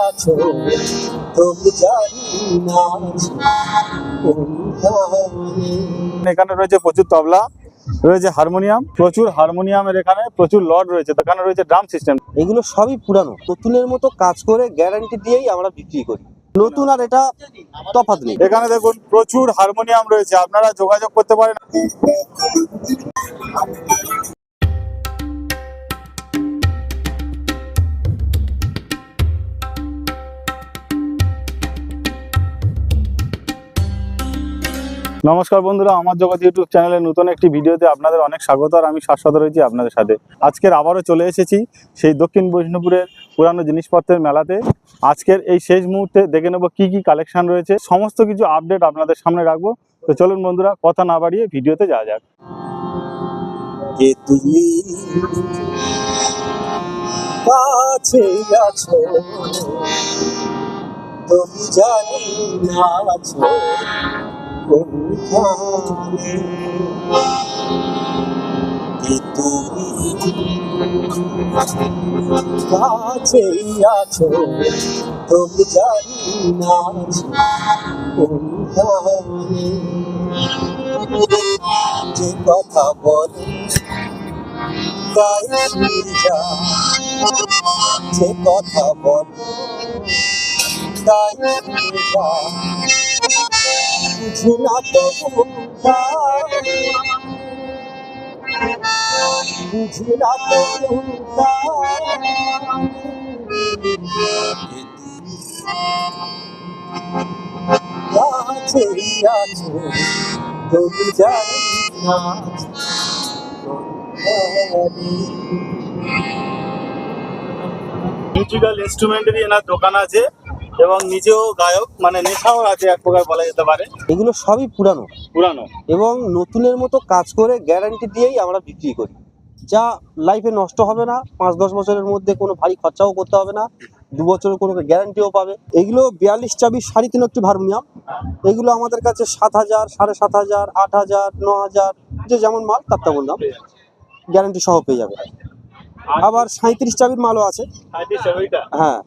আছো তবু জানি না এখানে রয়েছে প্রচুর তবলা রয়েছে হারমোনিয়াম প্রচুর হারমোনিয়ামের এখানে প্রচুর লড রয়েছে এখানে রয়েছে ড্রাম সিস্টেম। এগুলো সবই পুরানো নতুনের মতো কাজ করে গ্যারান্টি দিয়েই আমরা বিক্রি করি। নতুন আর এটা তফাৎ নেই। এখানে দেখুন প্রচুর হারমোনিয়াম রয়েছে আপনারা যোগাযোগ করতে পারেন। নমস্কার বন্ধুরা, আমার জগৎ ইউটিউব চ্যানেলে নতুন একটি ভিডিওতে আপনাদের অনেক স্বাগত আর আমি শাশ্বত রয়েছি আপনাদের সাথে। আজকের আবারও চলে এসেছি সেই দক্ষিণ বৈষ্ণবপুরের পুরানো জিনিসপত্রের মেলাতে। আজকের এই শেষ মুহূর্তে দেখে নেব কি কি কালেকশন রয়েছে, সমস্ত কিছু আপডেট আপনাদের সামনে রাখব। তো চলুন বন্ধুরা, কথা না বাড়িয়ে ভিডিওতে যাওয়া যাক। তুমি? জানি না কাছে আছো তুমি জানি না যে কথা বলে তাই যা কথা বলে তাই বুঝি না তো বুঝি না তো মিউজিক্যাল ইনস্ট্রুমেন্টেরই এনার দোকান আছে। এবং নিজেও গায়ক মানে নেশাও আছে এক প্রকার বলা যেতে পারে। এগুলো সবই পুরানো। পুরানো। এবং নতুনের মতো কাজ করে গ্যারান্টি দিয়েই আমরা বিক্রি করি। যা লাইফে নষ্ট হবে না পাঁচ দশ বছরের মধ্যে কোনো ভারী খরচাও করতে হবে না দু বছরের কোনো গ্যারান্টিও পাবে। এগুলো বিয়াল্লিশ চাবি সাড়ে তিন একটি হারমোনিয়াম এগুলো আমাদের কাছে সাত হাজার সাড়ে সাত হাজার আট হাজার ন হাজার যে যেমন মাল তার তেমন দাম। গ্যারান্টি সহ পেয়ে যাবে। আবার সাঁত্রিশ চাবির মালও আছে। হ্যাঁ।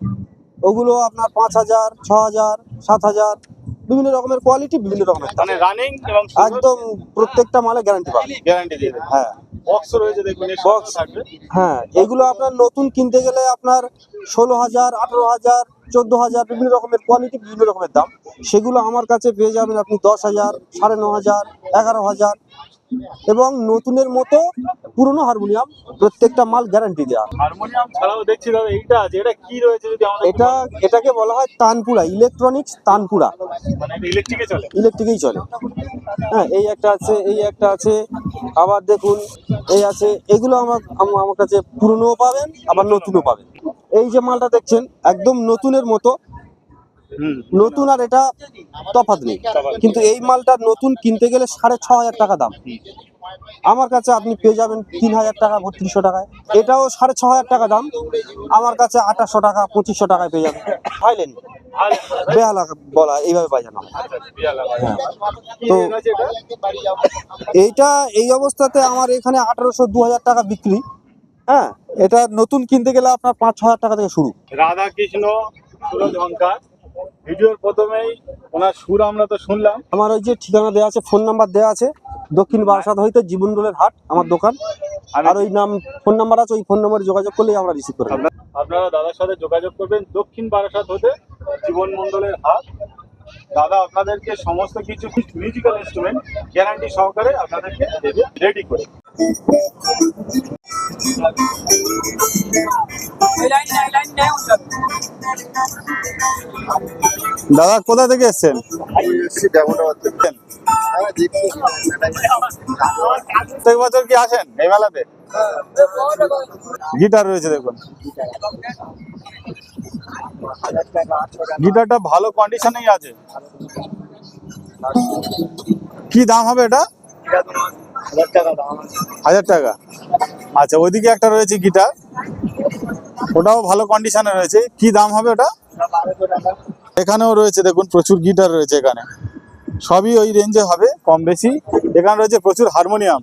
ওগুলো আপনার পাঁচ হাজার ছ হাজার সাত হাজার বিভিন্ন রকমের কোয়ালিটি বিভিন্ন রকমের মানে রানিং এবং একদম প্রত্যেকটা মালে গ্যারান্টি পাবে গ্যারান্টি দিয়ে হ্যাঁ। বক্স রয়েছে হ্যাঁ এগুলো আপনার নতুন কিনতে গেলে আপনার ষোলো হাজার আঠেরো হাজার চোদ্দ হাজার বিভিন্ন রকমের কোয়ালিটি বিভিন্ন রকমের দাম। সেগুলো আমার কাছে পেয়ে যাবেন আপনি দশ হাজার সাড়ে ন হাজার এগারো হাজার এবং নতুনের মতো পুরনো হারমোনিয়াম প্রত্যেকটা মাল গ্যারান্টি দেওয়া হারমোনিয়াম ছাড়াও দেখছি দাদা এইটা আছে এটা কি রয়েছে যদি এটা এটাকে বলা হয় তানপুরা ইলেকট্রনিক্স তানপুরা। মানে ইলেকট্রিকে চলে। ইলেকট্রিকেই চলে। হ্যাঁ এই একটা আছে এই একটা আছে আবার দেখুন এই আছে এগুলো আমার আম- আমার কাছে পুরনোও পাবেন আবার নতুনও পাবেন। এই যে মালটা দেখছেন একদম নতুনের মতো নতুন আর এটা তফাৎ নেই। কিন্তু এই মালটা নতুন কিনতে গেলে সাড়ে ছ হাজার টাকা দাম। আমার কাছে আপনি পেয়ে যাবেন তিন হাজার টাকা বত্রিশশো টাকায়। এটাও সাড়ে ছ হাজার টাকা দাম। আমার কাছে আঠাশশো টাকা, পঁচিশশো টাকায় পেয়ে যাবেন। হাইলেন বেহালা বলা, এইভাবে বাজানো তো এইটা এই অবস্থাতে আমার এখানে আঠারোশো দু হাজার টাকা বিক্রি। হ্যাঁ এটা নতুন কিনতে গেলে আপনার পাঁচ ছ হাজার টাকা থেকে শুরু। রাধা কৃষ্ণ ভিডিওর প্রথমেই ওনার সুর আমরা তো শুনলাম। আমার ওই যে ঠিকানা দেওয়া আছে ফোন নাম্বার দেওয়া আছে দক্ষিণ বারাসাত হইতে জীবন রোলের হাট আমার দোকান। আর ওই নাম ফোন নাম্বার আছে ওই ফোন নাম্বারে যোগাযোগ করলেই আমরা রিসিভ করে। আপনার- দাদার সাথে যোগাযোগ করবেন দক্ষিণ বারাসাত হতে জীবন মণ্ডলের হাত দাদা আপনাদেরকে সমস্ত কিছু মিউজিক্যাল ইনস্ট্রুমেন্ট গ্যারান্টি সহকারে আপনাদেরকে রেডি করে। দাদা, কোথা থেকে এসছেন? প্রত্যেক বছর কি আসেন এই মেলাতে? গিটার রয়েছে, দেখুন। গিটারটা ভালো কন্ডিশনেই আছে। কি দাম হবে এটা? হাজার টাকা আচ্ছা ওইদিকে একটা রয়েছে গিটার। ওটাও ভালো কন্ডিশনে রয়েছে। কি দাম হবে ওটা? এখানেও রয়েছে দেখুন প্রচুর গিটার রয়েছে এখানে। সবই ওই রেঞ্জে হবে কম বেশি। এখানে রয়েছে প্রচুর হারমোনিয়াম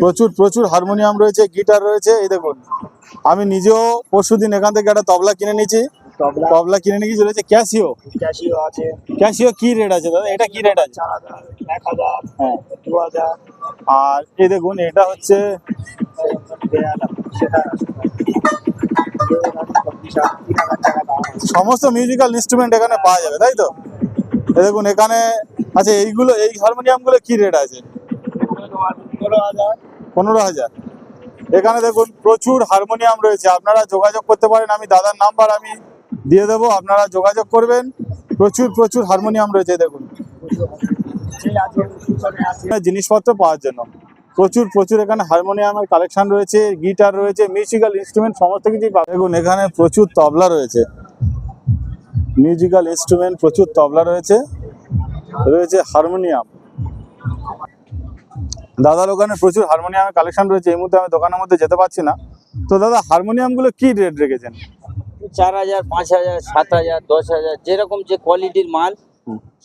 প্রচুর প্রচুর হারমোনিয়াম রয়েছে গিটার রয়েছে এই দেখুন। আমি নিজেও পরশুদিন এখান থেকে একটা তবলা কিনে নিয়েছি। তবলা। কিনে নিয়ে চলেছে ক্যাশিও ক্যাসিও ক্যাশিও আছে। ক্যাশিও কি রেট আছে দাদা? এটা কি রেট আছে? এক হাজার হ্যাঁ। দু হাজার। আর এই দেখুন এটা হচ্ছে। সমস্ত মিউজিক্যাল ইনস্ট্রুমেন্ট এখানে পাওয়া যাবে তাই তো? দেখুন এখানে আচ্ছা এইগুলো এই হারমোনিয়ামগুলো কি রেট আছে? পনেরো হাজার। এখানে দেখুন প্রচুর হারমোনিয়াম রয়েছে। আপনারা যোগাযোগ করতে পারেন। আমি দাদার নাম্বার আমি দিয়ে দেবো, আপনারা যোগাযোগ করবেন। প্রচুর প্রচুর হারমোনিয়াম রয়েছে, দেখুন। জিনিসপত্র পাওয়ার জন্য। প্রচুর প্রচুর এখানে হারমোনিয়ামের কালেকশন রয়েছে গিটার রয়েছে মিউজিক্যাল ইনস্ট্রুমেন্ট সমস্ত কিছুই পাবেন দেখুন, এখানে প্রচুর তবলা রয়েছে। মিউজিক্যাল ইনস্ট্রুমেন্ট প্রচুর তবলা রয়েছে। রয়েছে হারমোনিয়াম। দাদার ওখানে প্রচুর হারমোনিয়ামের কালেকশন রয়েছে, এই মুহূর্তে আমি দোকানের মধ্যে যেতে পারছি না। তো দাদা, হারমোনিয়ামগুলো কি রেট রেখেছেন? চার হাজার পাঁচ হাজার সাত হাজার দশ হাজার যেরকম যে কোয়ালিটির মাল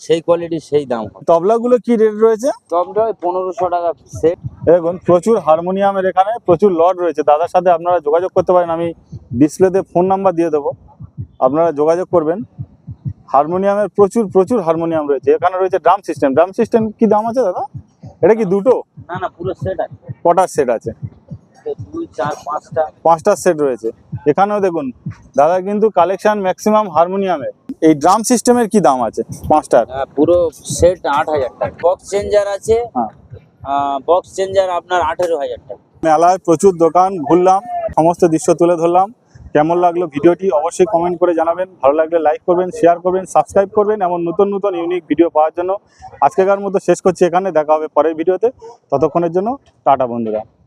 সেই কোয়ালিটির সেই দাম তবলাগুলো কি রেট রয়েছে? তবলা ওই পনেরোশো টাকা সেট দেখুন প্রচুর হারমোনিয়ামের এখানে প্রচুর লড রয়েছে। দাদার সাথে আপনারা যোগাযোগ করতে পারেন আমি ডিসপ্লেতে ফোন নাম্বার দিয়ে দেবো। আপনারা যোগাযোগ করবেন। হারমোনিয়ামের প্রচুর প্রচুর হারমোনিয়াম রয়েছে। এখানে রয়েছে ড্রাম সিস্টেম ড্রাম সিস্টেম কি দাম আছে দাদা? এটা কি দুটো? না না পুরো সেট আছে। কটার সেট আছে? দুই চার পাঁচটা। পাঁচটা সেট রয়েছে। এখানেও দেখুন দাদা কিন্তু কালেকশন ম্যাক্সিমাম হারমোনিয়ামের এই ড্রাম সিস্টেমের কি দাম আছে? পাঁচটার আহ, পুরো সেট আট হাজার টাকা। বক্স চেঞ্জার আছে হ্যাঁ। বক্স চেঞ্জার আপনার আঠেরো হাজার টাকা। মেলায় প্রচুর দোকান ঘুরলাম সমস্ত দৃশ্য তুলে ধরলাম। কেমন লাগল ভিডিওটি অবশ্যই কমেন্ট করে জানাবেন। ভালো লাগলে লাইক করবেন শেয়ার করবেন সাবস্ক্রাইব করবেন এমন নতুন নতুন ইউনিক ভিডিও পাওয়ার জন্য। আজকেকার মতো শেষ করছি এখানে দেখা হবে পরের ভিডিওতে ততক্ষণের জন্য টাটা বন্ধুরা।